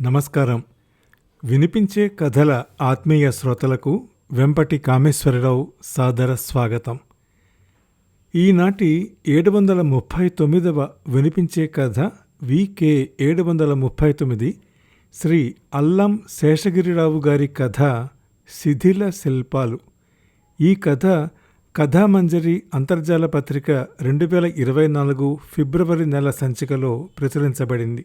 నమస్కారం. వినిపించే కథల ఆత్మీయ శ్రోతలకు వెంపటి కామేశ్వరరావు సాదర స్వాగతం. ఈనాటి ఏడు వందల ముప్పై తొమ్మిదవ వినిపించే కథ వికే ఏడు వందల ముప్పై తొమ్మిది శ్రీ అల్లం శేషగిరిరావు గారి కథ శిథిల శిల్పాలు. ఈ కథ కథామంజరి అంతర్జాల పత్రిక రెండు వేల ఇరవై నాలుగు ఫిబ్రవరి నెల సంచికలో ప్రచురించబడింది.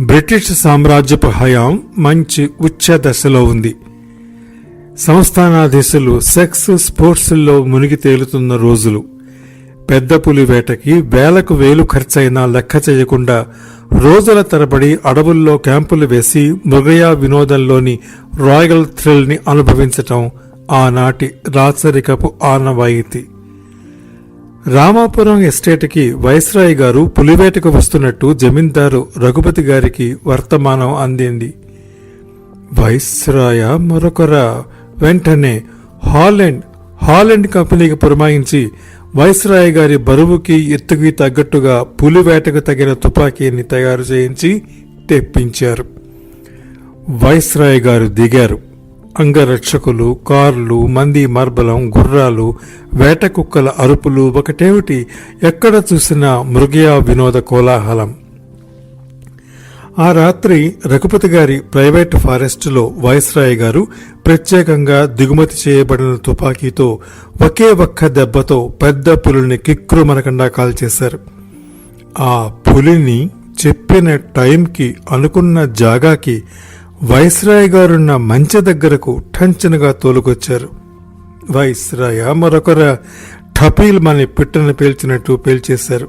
బ్రిటిష్ సామ్రాజ్యపు హయాం మంచి ఉచ్చ దశలో ఉంది. సంస్థానాధీశులు సెక్స్ స్పోర్ట్స్లో మునిగి తేలుతున్న రోజులు. పెద్ద పులి వేటకి వేలకు వేలు ఖర్చైనా లెక్క చేయకుండా రోజుల తరబడి అడవుల్లో క్యాంపులు వేసి మృగయా వినోదంలోని రాయల్ థ్రిల్ని అనుభవించటం ఆనాటి రాచరికపు ఆనవాయితీ. రామాపురం ఎస్టేట్కి వైస్రాయ్ గారు పులివేటకు వస్తున్నట్టు జమీందారు రఘుపతి గారికి వర్తమానం అందింది. వైస్రాయ మరొకరా వెంటనే హాలెండ్ హాలెండ్ కంపెనీకి పురమాయించి వైస్రాయ్ గారి బరువుకి ఎత్తుకి తగ్గట్టుగా పులివేటకు తగిన తుపాకీని తయారు చేయించి తెప్పించారు. వైస్రాయ్ గారు దిగారు. అంగరక్షకులు కార్లు మంది మార్బలం గుర్రాలు వేట కుక్కల అరుపులు ఒకటేమిటి? ఎక్కడ చూసినా మృగయా వినోద కోలాహలం. ఆ రాత్రి రఘుపతి గారి ప్రైవేట్ ఫారెస్టులో వైస్రాయ్ గారు ప్రత్యేకంగా దిగుమతి చేయబడిన తుపాకీతో ఒకే ఒక్క దెబ్బతో పెద్ద పులిని కిక్రుమనకుండా కాల్చేశారు. ఆ పులిని చెప్పిన టైంకి అనుకున్న జాగాకి వైస్రాయ్ గారున్న మంచె దగ్గరకు ఠంచనగా తోలుకొచ్చారు. వైస్రాయ మరొకర ఠపీల్ మని పిట్టను పేల్చినట్టు పేల్చేశారు.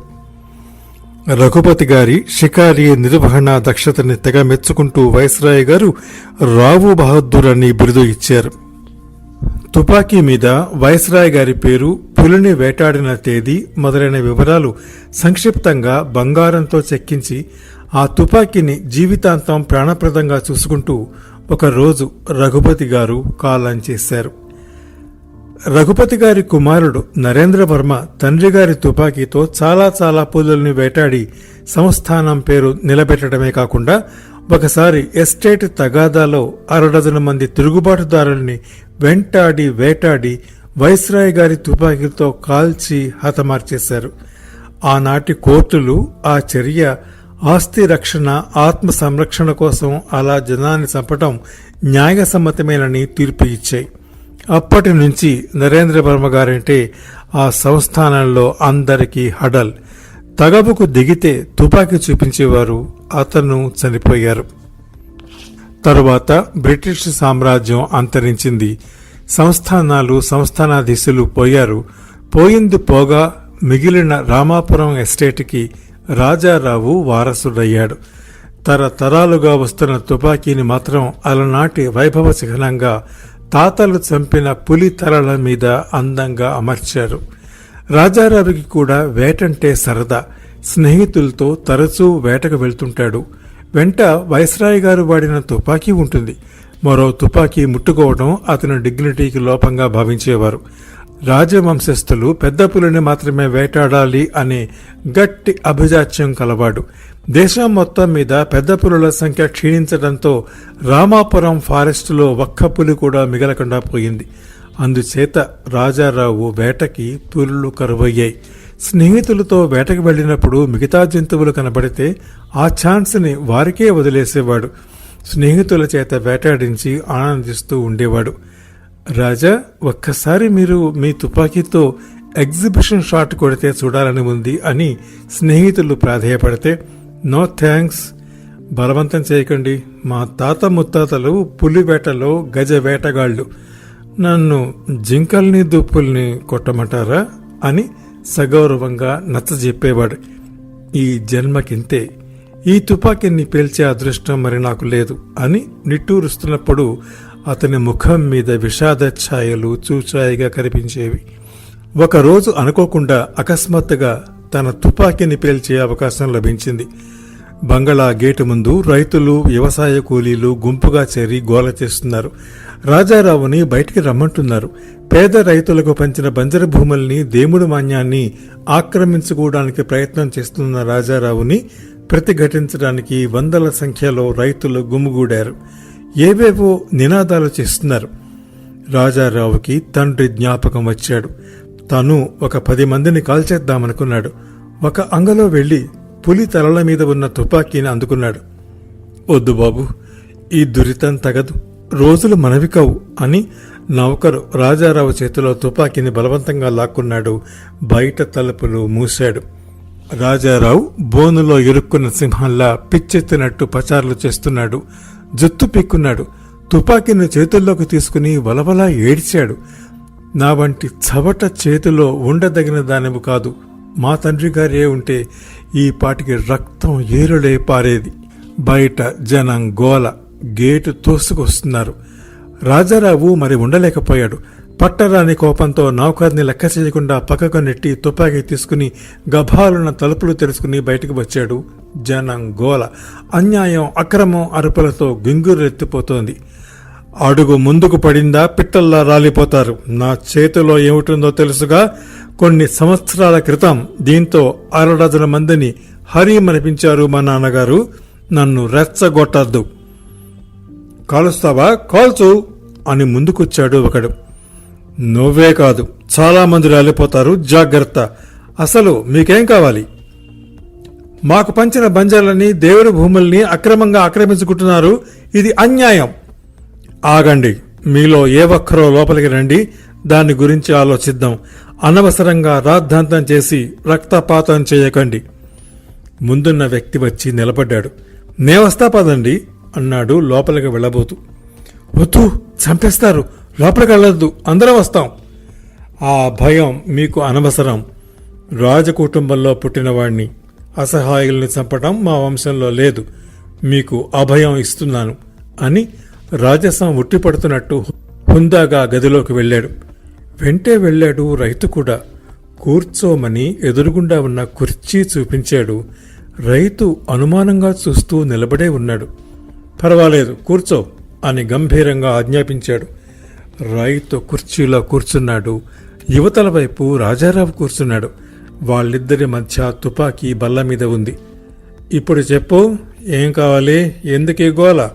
రఘుపతి గారి షికారి నిర్వహణ దక్షతని తెగ మెచ్చుకుంటూ వైస్రాయ్ గారు రావు బహదూర్ అని బిరుదు ఇచ్చారు. తుపాకీ మీద వైస్రాయ్ గారి పేరు పులిని వేటాడిన తేదీ మొదలైన వివరాలు సంక్షిప్తంగా బంగారంతో చెక్కించి ఆ తుపాకీని జీవితాంతం ప్రాణప్రదంగా చూసుకుంటూ ఒకరోజు రఘుపతి గారు కాలం చేశారు. రఘుపతి గారి కుమారుడు నరేంద్ర వర్మ తండ్రి గారి తుపాకీతో చాలా చాలా పులుల్ని వేటాడి సంస్థానం పేరు నిలబెట్టడమే కాకుండా ఒకసారి ఎస్టేట్ తగాదాలో అరడజన మంది తిరుగుబాటుదారుల్ని వెంటాడి వేటాడి వైస్రాయ్ గారి తుపాకీతో కాల్చి హతమార్చేశారు. ఆనాటి కోర్టులు ఆ చర్య ఆస్తి రక్షణ ఆత్మ సంరక్షణ కోసం అలా జనాన్ని చంపటం న్యాయసమ్మతమేనని తీర్పు ఇచ్చాయి అప్పటి నుంచి నరేంద్ర వర్మ గారంటే ఆ సంస్థానంలో అందరికీ హడల్. తగబుకు దిగితే తుపాకీ చూపించేవారు అతను చనిపోయారు. తరువాత బ్రిటిష్ సామ్రాజ్యం అంతరించింది. సంస్థానాలు సంస్థానాధీశులు పోయారు. పోయింది పోగా మిగిలిన రామాపురం ఎస్టేట్కి రాజారావు వారసుడయ్యాడు. తరతరాలుగా వస్తున్న తుపాకీని మాత్రం అలనాటి వైభవ శిఖరంగా తాతలు చంపిన పులి తలల మీద అందంగా అమర్చారు. రాజారావుకి కూడా వేటంటే సరదా. స్నేహితులతో తరచూ వేటకు వెళ్తుంటాడు. వెంట వైస్రాయ్ గారు వాడిన తుపాకీ ఉంటుంది. మరో తుపాకీ ముట్టుకోవడం అతని డిగ్నిటీకి లోపంగా భావించేవారు. రాజవంశస్థులు పెద్ద పులిని మాత్రమే వేటాడాలి అనే గట్టి అభిజాత్యం కలవాడు. దేశం మొత్తం మీద పెద్ద పులుల సంఖ్య క్షీణించడంతో రామాపురం ఫారెస్టులో ఒక్క పులి కూడా మిగలకుండా పోయింది. అందుచేత రాజారావు వేటకి పులులు కరువయ్యాయి. స్నేహితులతో వేటకు వెళ్ళినప్పుడు మిగతా జంతువులు కనబడితే ఆ ఛాన్స్ని వారికే వదిలేసేవాడు. స్నేహితుల చేత వేటాడించి ఆనందిస్తూ ఉండేవాడు. రాజా ఒక్కసారి మీరు మీ తుపాకీతో ఎగ్జిబిషన్ షాట్ కొడితే చూడాలని ఉంది అని స్నేహితులు ప్రాధేయపడితే నో థ్యాంక్స్ బలవంతం చేయకండి. మా తాత ముత్తాతలు పులి వేటలో గజ వేటగాళ్ళు. నన్ను జింకల్ని దుప్పుల్ని కొట్టమంటారా? అని సగౌరవంగా నచ్చజెప్పేవాడు. ఈ జన్మకింతే ఈ తుపాకీని పేల్చే అదృష్టం మరి నాకు లేదు అని నిట్టూరుస్తున్నప్పుడు అతని ముఖం మీద విషాద ఛాయలు చూచాయిగా కనిపించేవి. ఒకరోజు అనుకోకుండా అకస్మాత్తుగా తన తుపాకీని పేల్చే అవకాశం లభించింది. బంగళా గేటు ముందు రైతులు వ్యవసాయ కూలీలు గుంపుగా చేరి గోల చేస్తున్నారు. రాజారావుని బయటికి రమ్మంటున్నారు. పేద రైతులకు పంచిన బంజర భూముల్ని దేముడు మాన్యాన్ని ఆక్రమించుకోవడానికి ప్రయత్నం చేస్తున్న రాజారావుని ప్రతిఘటించడానికి వందల సంఖ్యలో రైతులు గుమ్ముగూడారు ఏవేవో నినాదాలు చేస్తున్నారు. రాజారావుకి తండ్రి జ్ఞాపకం వచ్చాడు. తను ఒక పది మందిని కాల్చేద్దామనుకున్నాడు. ఒక అంగలో వెళ్ళి పులి తలల మీద ఉన్న తుపాకీని అందుకున్నాడు. వద్దు బాబు ఈ దురితం తగదు. రోజులు మనవి కావు అని నౌకరు రాజారావు చేతిలో తుపాకీని బలవంతంగా లాక్కున్నాడు. బయట తలుపులు మూశాడు. రాజారావు బోనులో ఇరుక్కున్న సింహంలా పిచ్చెత్తినట్టు పచారులు చేస్తున్నాడు. జుత్తు పిక్కున్నాడు. తుపాకీని చేతుల్లోకి తీసుకుని వలవలా ఏడ్చాడు. నా వంటి చవట చేతిలో ఉండదగిన దానివి కాదు. మా తండ్రి గారే ఉంటే ఈ పాటికి రక్తం ఏరులే పారేది. బయట జనం గోల గేటు తోసుకొస్తున్నారు. రాజారావు మరి ఉండలేకపోయాడు. పట్టరాని కోపంతో నౌకర్ని లెక్క చేయకుండా పక్కకు నెట్టి తుపాకీ తీసుకుని గభాలున తలుపులు తెరుచుకుని బయటకు వచ్చాడు. జనం గోల అన్యాయం అక్రమం అరుపులతో గింగురెత్తిపోతోంది. అడుగు ముందుకు పడిందా పిట్టల్లా రాలిపోతారు. నా చేతిలో ఏమిటుందో తెలుసుగా కొన్ని సంవత్సరాల క్రితం దీంతో అరడజన మందిని హరిమనిపించారు మా నాన్నగారు. నన్ను రెచ్చగొట్టద్దు. కాలుస్తావా? కాల్చు అని ముందుకొచ్చాడు ఒకడు. నువ్వే కాదు చాలామంది రాలిపోతారు. జాగ్రత్త. అసలు మీకేం కావాలి? మాకు పంచిన బంజర్లని దేవుడి భూముల్ని అక్రమంగా ఆక్రమించుకుంటున్నారు. ఇది అన్యాయం. ఆగండి. మీలో ఏ ఒక్కరో లోపలికి రండి. దాని గురించి ఆలోచిద్దాం. అనవసరంగా రాద్ధాంతం చేసి రక్తపాతం చేయకండి. ముందున్న వ్యక్తి వచ్చి నిలబడ్డాడు. నేవస్తా పదండి అన్నాడు లోపలికి వెళ్ళబోతూ. వద్దు చంపేస్తారు. లోపలికి వెళ్ళొద్దు. అందరం వస్తాం. ఆ భయం మీకు అనవసరం. రాజకుటుంబంలో పుట్టినవాణ్ణి. అసహాయుల్ని చంపటం మా వంశంలో లేదు. మీకు అభయం ఇస్తున్నాను అని రాజసం ఉట్టిపడుతున్నట్టు హుందాగా గదిలోకి వెళ్ళాడు. వెంటే వెళ్ళాడు రైతు కూడా. కూర్చోమని ఎదురుగుండా ఉన్న కుర్చీ చూపించాడు. రైతు అనుమానంగా చూస్తూ నిలబడే ఉన్నాడు. పర్వాలేదు కూర్చో అని గంభీరంగా ఆజ్ఞాపించాడు. రైతు కుర్చీలో కూర్చున్నాడు. యువతల వైపు రాజారావు కూర్చున్నాడు. వాళ్ళిద్దరి మధ్య తుపాకీ బల్ల మీద ఉంది. ఇప్పుడు చెప్పు ఏం కావాలి ఎందుకే గోల?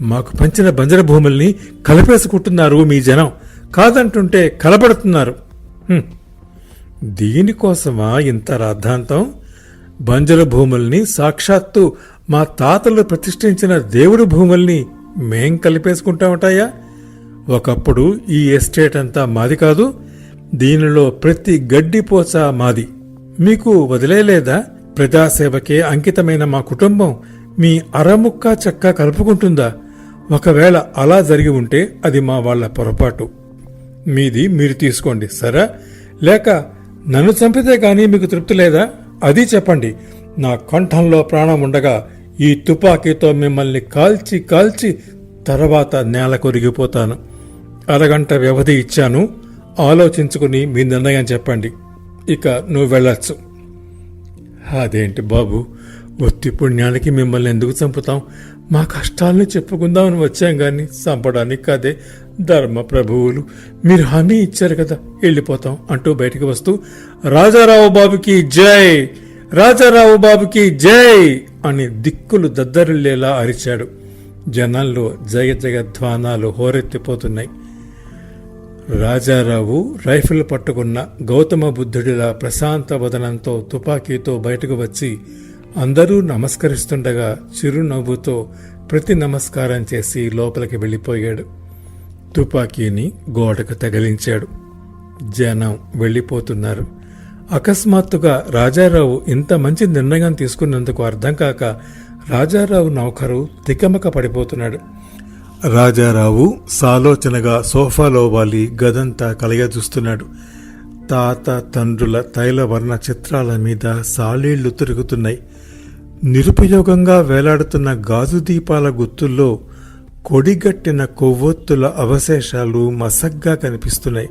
మాకు పంచిన బంజర భూముల్ని కలిపేసుకుంటున్నారు మీ జనం. కాదంటుంటే కలపడుతున్నారు దీనికోసమా ఇంత రాద్ధాంతం? బంజర భూముల్ని సాక్షాత్తు మా తాతలు ప్రతిష్ఠించిన దేవుడు భూముల్ని మేం కలిపేసుకుంటామటాయా? ఒకప్పుడు ఈ ఎస్టేట్ అంతా మాది కాదు. దీనిలో ప్రతి గడ్డిపోచ మాది. మీకు వదిలేలేదా? ప్రజాసేవకే అంకితమైన మా కుటుంబం మీ అరముక్క చెక్క కలుపుకుంటుందా? ఒకవేళ అలా జరిగి ఉంటే అది మా వాళ్ళ పొరపాటు. మీది మీరు తీసుకోండి సరే? లేక నన్ను చంపితే గానీ మీకు తృప్తి లేదా? అది చెప్పండి. నా కంఠంలో ప్రాణం ఉండగా ఈ తుపాకీతో మిమ్మల్ని కాల్చి కాల్చి తర్వాత నేల కొరిగిపోతాను. అరగంట వ్యవధి ఇచ్చాను. ఆలోచించుకుని మీ నిర్ణయం చెప్పండి. ఇక నువ్వు వెళ్ళొచ్చు. అదేంటి బాబు? ఒత్తి పుణ్యానికి మిమ్మల్ని ఎందుకు చంపుతాం? మా కష్టాల్ని చెప్పుకుందామని వచ్చాం గాని చంపడానికి కాదే ధర్మ ప్రభువులు. మీరు హామీ ఇచ్చారు కదా వెళ్ళిపోతాం అంటూ బయటికి వస్తూ రాజారావు బాబుకి జై! రాజారావు బాబుకి జై! అని దిక్కులు దద్దరిల్లేలా అరిచాడు. జనాల్లో జయ జయధ్వానాలు హోరెత్తిపోతున్నాయి. రాజారావు రైఫిల్ పట్టుకున్న గౌతమ బుద్ధుడిలా ప్రశాంత వదనంతో తుపాకీతో బయటకు వచ్చి అందరూ నమస్కరిస్తుండగా చిరునవ్వుతో ప్రతి నమస్కారం చేసి లోపలికి వెళ్ళిపోయాడు. తుపాకీని గోడకు తగిలించాడు. జనం వెళ్ళిపోతున్నారు. అకస్మాత్తుగా రాజారావు ఇంత మంచి నిర్ణయం తీసుకున్నందుకు అర్థం కాక రాజారావు నౌకరు తికమక పడిపోతున్నాడు. రాజారావు సాలోచనగా సోఫాలో వాలి గదంతా కలయజూస్తున్నాడు తాత తండ్రుల తైలవర్ణ చిత్రాల మీద సాలీళ్ళు తిరుగుతున్నాయి. నిరుపయోగంగా వేలాడుతున్న గాజు దీపాల గుత్తుల్లో కొడిగట్టిన కొవ్వొత్తుల అవశేషాలు మసగ్గా కనిపిస్తున్నాయి.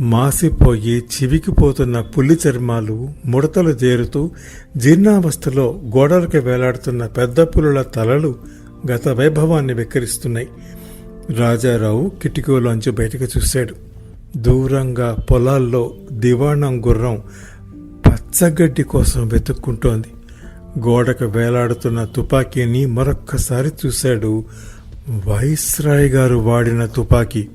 మాసిపోయి చివికిపోతున్న పులి చర్మాలు ముడతలు చేరుతూ జీర్ణావస్థలో గోడలకు వేలాడుతున్న పెద్ద పులుల తలలు గత వైభవాన్ని వెక్కిరిస్తున్నాయి. రాజారావు కిటికీలోంచి బయటకు చూశాడు. దూరంగా పొలాల్లో దివాణం గుర్రం పచ్చగడ్డి కోసం వెతుక్కుంటోంది. గోడకు వేలాడుతున్న తుపాకీని మరొక్కసారి చూశాడు వైస్రాయ్ గారు వాడిన తుపాకీ.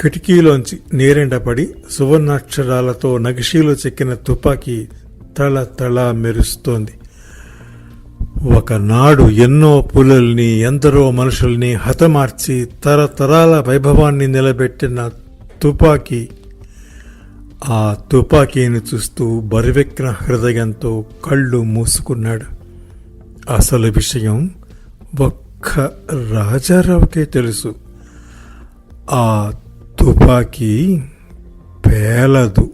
కిటికీలోంచి నేరెండపడి సువర్ణాక్షరాలతో నగిషీలో చెక్కిన తుపాకీ తళ తళ మెరుస్తోంది. ఒకనాడు ఎన్నో పులుల్ని ఎందరో మనుషుల్ని హతమార్చి తరతరాల వైభవాన్ని నిలబెట్టిన తుపాకీ ఆ తుపాకీని చూస్తూ బరివెక్కిన హృదయంతో కళ్ళు మూసుకున్నాడు. అసలు విషయం ఒక్క రాజారావుకే తెలుసు. ఆ తుపాకీ పేలదు.